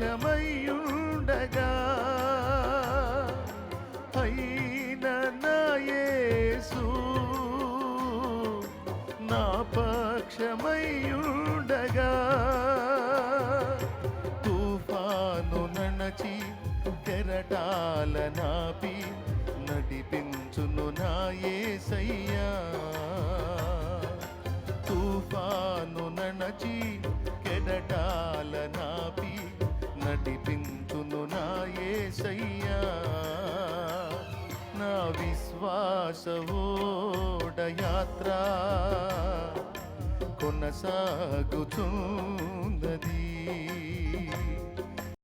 పక్షమయ్యుండగా అయిన నాయసు నా పక్షమయ్యుండగా తుఫాను నణచి కెరటాల నాపి నడిపించును నా యేసయ్యా. నడిపించును నా ఏసయ్యా. నా విశ్వాసవోడ యాత్ర కొనసాగుతుంది